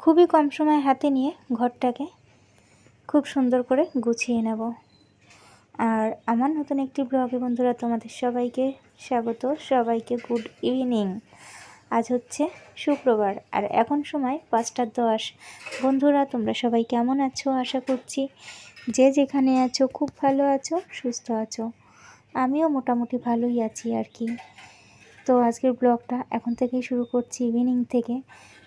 খুবই কম সময় হাতে নিয়ে ঘরটাকে খুব সুন্দর করে গুছিয়ে নেব। আর আমার নতুন একটি ব্লগে বন্ধুরা তোমাদের সবাইকে স্বাগত। সবাইকে গুড ইভিনিং। আজ হচ্ছে শুক্রবার আর এখন সময় পাঁচটা দশ। বন্ধুরা, তোমরা সবাই কেমন আছো? আশা করছি যে যেখানে আছো খুব ভালো আছো, সুস্থ আছো। আমিও মোটামুটি ভালোই আছি আর কি। তো আজকের ব্লগটা এখন থেকেই শুরু করছি ইভিনিং থেকে।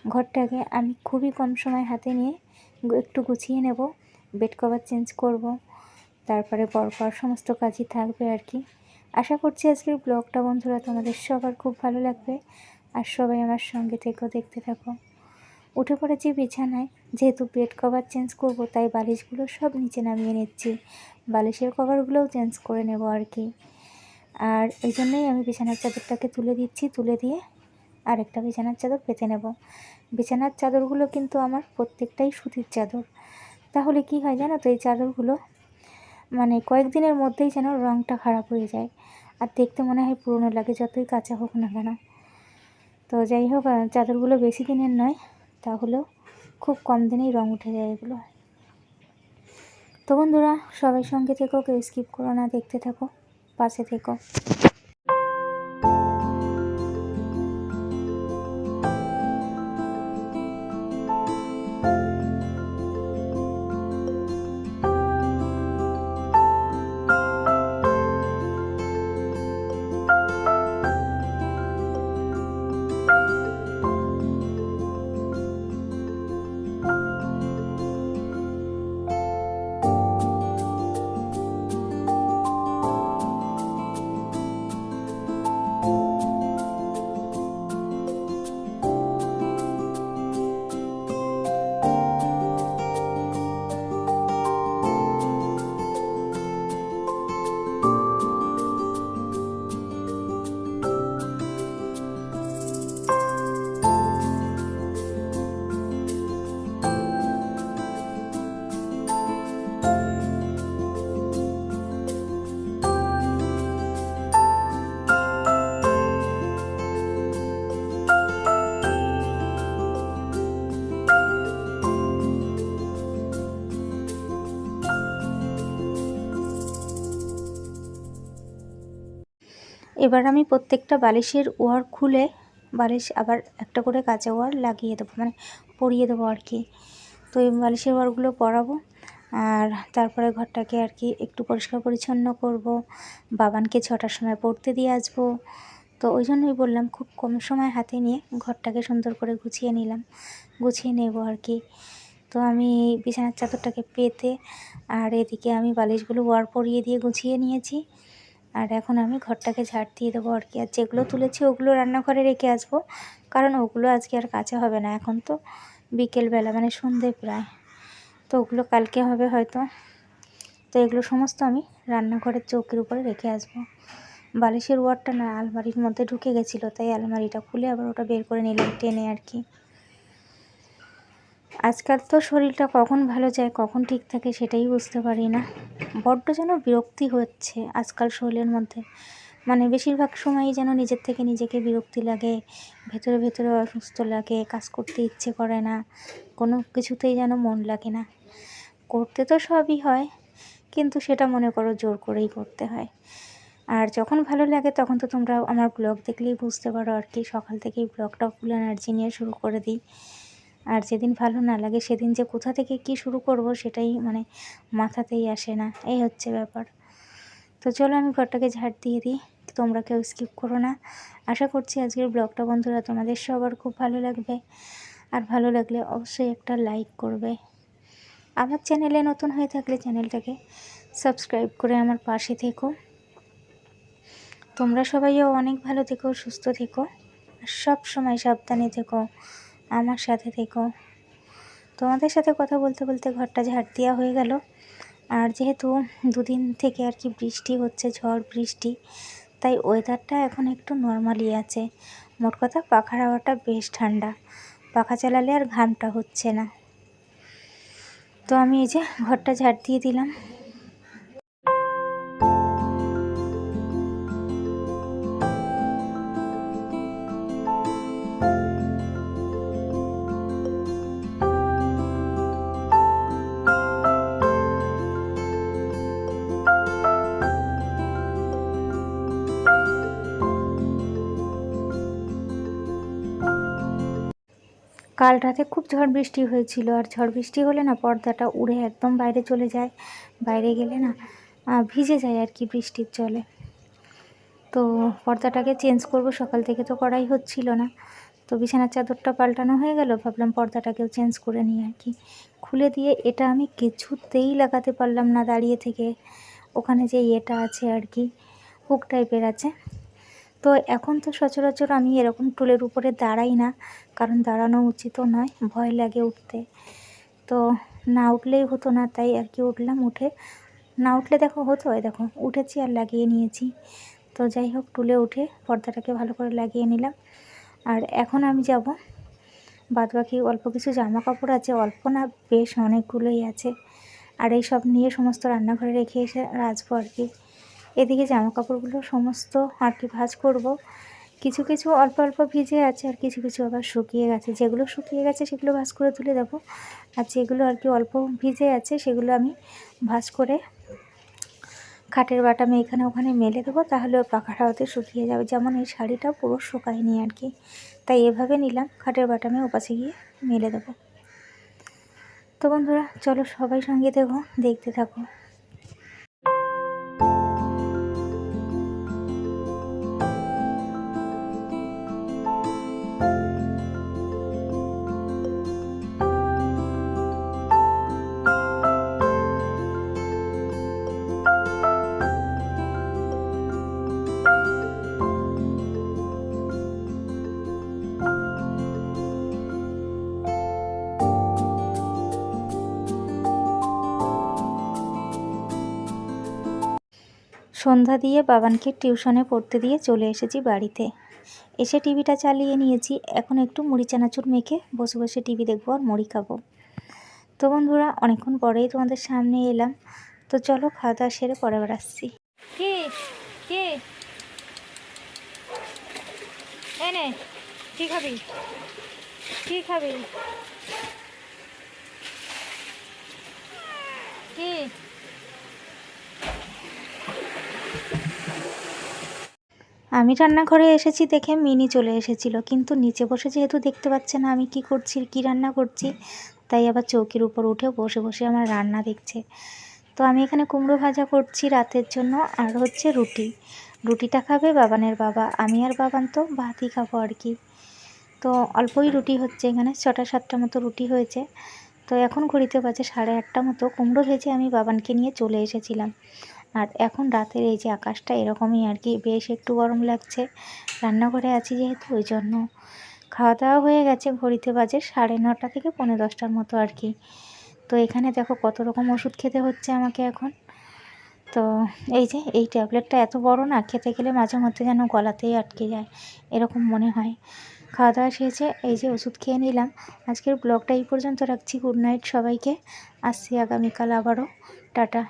ঘরটাকে আমি খুবই কম সময় হাতে নিয়ে একটু গুছিয়ে নেব বেড কভার চেঞ্জ করব, তারপরে পরপর সমস্ত কাজই থাকবে আর কি। আশা করছি আজকের ব্লগটা বন্ধুরা তোমাদের সবার খুব ভালো লাগবে আর সবাই আমার সঙ্গে থেকেও দেখতে থাকো। উঠে পড়েছি বিছানায়, যেহেতু বেড কভার চেঞ্জ করব, তাই বালিশগুলো সব নিচে নামিয়ে নিচ্ছি। বালিশের কভারগুলোও চেঞ্জ করে নেব আর কি। আর এই জন্যই আমি বিছানার চাদরটাকে তুলে দিচ্ছি, তুলে দিয়ে আরেকটা বিছানার চাদর পেতে নেব। বিছানার চাদরগুলো কিন্তু আমার প্রত্যেকটাই সুতির চাদর। তাহলে কি হয় জানো তো, এই চাদরগুলো মানে কয়েকদিনের মধ্যেই যেন রঙটা খারাপ হয়ে যায়। আর দেখতে মনে হয় পুরনো লাগে, যতই কাঁচা হোক না কেন। তো যাই হোক চাদরগুলো বেশি দিনের নয়, তাহলেও খুব কম দিনেই রঙ উঠে যায় এগুলো। তো বন্ধুরা, সবাই সঙ্গে থেকো, কেউ স্কিপ করো না, দেখতে থাকো, পাশে থেকো। এবার আমি প্রত্যেকটা বালিশের ওয়ার খুলে বালিশ আবার একটা করে কাঁচা ওয়ার লাগিয়ে দেবো মানে পরিয়ে দেবো আর কি। তো এই বালিশের ওয়ারগুলো পরাবো আর তারপরে ঘরটাকে আর কি একটু পরিষ্কার পরিচ্ছন্ন করব। বাবানকে ছটার সময় পড়তে দিয়ে আসব। তো ওই জন্যই বললাম, খুব কম সময় হাতে নিয়ে ঘরটাকে সুন্দর করে গুছিয়ে নিলাম, গুছিয়ে নেব আর কি। তো আমি বিছানার চাদরটাকে পেতে আর এদিকে আমি বালিশগুলো ওয়ার পরিয়ে দিয়ে গুছিয়ে নিয়েছি। আর এখন আমি ঘরটাকে ঝাড় দিয়ে দেবো আর কি। আর যেগুলো তুলেছি ওগুলো রান্নাঘরে রেখে আসব, কারণ ওগুলো আজকে আর কাঁচা হবে না। এখন তো বিকেলবেলা মানে সন্ধে প্রায়। তো ওগুলো কালকে হবে হয়তো। তো এগুলো সমস্ত আমি রান্নাঘরের চৌকির উপরে রেখে আসব। বালিশের ওয়ারটা না, আলমারির মধ্যে ঢুকে গেছিল, তাই আলমারিটা খুলে আবার ওটা বের করে নিলাম টেনে আর কি। আজকাল তো শরীরটা কখন ভালো যায়, কখন ঠিক থাকে সেটাই বুঝতে পারি না। বড্ড যেন বিরক্তি হচ্ছে আজকাল শরীরের মধ্যে। মানে বেশিরভাগ সময়ই যেন নিজের থেকে নিজেকে বিরক্তি লাগে, ভেতরে ভেতরে অসুস্থ লাগে, কাজ করতে ইচ্ছে করে না, কোনো কিছুতেই যেন মন লাগে না। করতে তো সবই হয়, কিন্তু সেটা মনে করো জোর করেই করতে হয়। আর যখন ভালো লাগে তখন তো তোমরা আমার ব্লগ দেখলেই বুঝতে পারো আর কি, সকাল থেকেই ব্লগটা ফুল এনার্জি নিয়ে শুরু করে দিই। আর যেদিন ভালো না লাগে, সেদিন যে কোথা থেকে কি শুরু করব সেটাই মানে মাথাতেই আসে না। এই হচ্ছে ব্যাপার। তো চলো আমি ঘরটাকে ঝাড় দিয়ে দিই। তোমরা কেউ স্কিপ করো না। আশা করছি আজকের ব্লগটা বন্ধুরা তোমাদের সবার খুব ভালো লাগবে। আর ভালো লাগলে অবশ্যই একটা লাইক করবে। আমার চ্যানেলে নতুন হয়ে থাকলে চ্যানেলটাকে সাবস্ক্রাইব করে আমার পাশে থেকো। তোমরা সবাইও অনেক ভালো থেকো, সুস্থ থেকো। আর সব সময় সাবধানে থেকো। আমার সাথে থেকো। তোমাদের সাথে কথা বলতে বলতে ঘরটা ঝাড় দেওয়া হয়ে গেল। আর যেহেতু দুদিন থেকে আর কি বৃষ্টি হচ্ছে, ঝড় বৃষ্টি, তাই ওয়েদারটা এখন একটু নর্মালি আছে। মোট কথা পাখার হাওয়াটা বেশ ঠান্ডা। পাখা চালালে আর ঘামটা হচ্ছে না। তো আমি এই যে ঘরটা ঝাড় দিয়ে দিলাম। কাল রাতে খুব ঝড় বৃষ্টি হয়েছিল। আর ঝড় বৃষ্টি হলে না পর্দাটা উড়ে একদম বাইরে চলে যায়। বাইরে গেলে না ভিজে যায় আর কি বৃষ্টির জলে। তো পর্দাটাকে চেঞ্জ করব, সকাল থেকে তো করাই হচ্ছিল না। তো বিছানার চাদরটা পাল্টানো হয়ে গেল, ভাবলাম পর্দাটাকেও চেঞ্জ করে নিই আর কি। খুলে দিয়ে এটা আমি কিছুতেই লাগাতে পারলাম না দাঁড়িয়ে থেকে। ওখানে যে ইয়েটা আছে আর কি, হুক টাইপের আছে। তো এখন তো সচরাচর আমি এরকম টুলের উপরে দাঁড়াই না, কারণ দাঁড়ানো উচিতও নয়, ভয় লাগে উঠতে। তো না উঠলেই হতো না, তাই আর কি উঠলাম উঠে। না উঠলে দেখো হতো দেখো উঠেছি আর লাগিয়ে নিয়েছি। তো যাই হোক টুলে উঠে পর্দাটাকে ভালো করে লাগিয়ে নিলাম। আর এখন আমি যাব। বাদবাকি অল্প কিছু জামা কাপড় আছে, অল্প না, বেশ অনেকগুলোই আছে। আর এই সব নিয়ে সমস্ত রান্নাঘরে রেখে এসে রাজবো আর কি। এদিকে জামা কাপড়গুলো সমস্ত আর কি ভাঁজ করব। কিছু কিছু অল্প অল্প ভিজে আছে আর কিছু কিছু আবার শুকিয়ে গেছে। যেগুলো শুকিয়ে গেছে সেগুলো ভাঁজ করে তুলে দেবো। আর যেগুলো আর কি অল্প ভিজে আছে সেগুলো আমি ভাঁজ করে খাটের বাটামে এখানে ওখানে মেলে দেবো। তাহলে পাখাটা হাওয়াতে শুকিয়ে যাবে। যেমন এই শাড়িটা পুরো শুকায়নি আর কি। তাই এভাবে নিলাম। খাটের বাটামে ওপাশে গিয়ে মেলে দেবো। তো বন্ধুরা, চলো সবাই সঙ্গে দেখো দেখতে থাকো। সন্ধ্যা দিয়ে বাবানকে টিউশনে পড়তে দিয়ে চলে এসেছি বাড়িতে। এসে টিভিটা চালিয়ে নিয়েছি। এখন একটু মুড়ি চানাচুর মেখে বসে বসে টিভি দেখব আর মুড়ি খাব। তো বন্ধুরা, অনেকক্ষণ পরেই তোমাদের সামনে এলাম। তো চলো খাওয়া দাওয়া সেরে পরে আবার আসছি। আমি রান্নাঘরে এসেছি দেখে মিনি চলে এসেছিল, কিন্তু নিচে বসে যেহেতু দেখতে পাচ্ছে না আমি কি করছি, কি রান্না করছি, তাই আবার চৌকির উপর উঠে বসে বসে আমার রান্না দেখছে। তো আমি এখানে কুমড়ো ভাজা করছি রাতের জন্য, আর হচ্ছে রুটি। রুটিটা খাবে বাবানের বাবা, আমি আর বাবান তো ভাতই খাব আর কি। তো অল্পই রুটি হচ্ছে এখানে, ছটা সাতটা মতো রুটি হয়েছে। তো এখন ঘড়িতে বাজে সাড়ে আটটা মতো, কুমড়ো ভেজে আমি বাবানকে নিয়ে চলে এসেছিলাম। আর এখন রাতের এই যে আকাশটা এরকমই আর কি, বেশ একটু গরম লাগছে। রান্নাঘরে আছি যেহেতু, ওই জন্য খাওয়া দাওয়া হয়ে গেছে ঘড়িতে বাজে সাড়ে নটা থেকে পনেরো দশটার মতো আর কি। তো এখানে দেখো কত রকম ওষুধ খেতে হচ্ছে আমাকে এখন। তো এই যে, এই ট্যাবলেটটা এত বড় না, খেতে গেলে মাঝে মধ্যে যেন গলাতেই আটকে যায়, এরকম মনে হয়। খাওয়া দাওয়া শেষে এই যে ওষুধ খেয়ে নিলাম। আজকের ব্লগটা এই পর্যন্ত রাখছি। গুড নাইট সবাইকে। আসছি আগামীকাল আবারও। টাটা।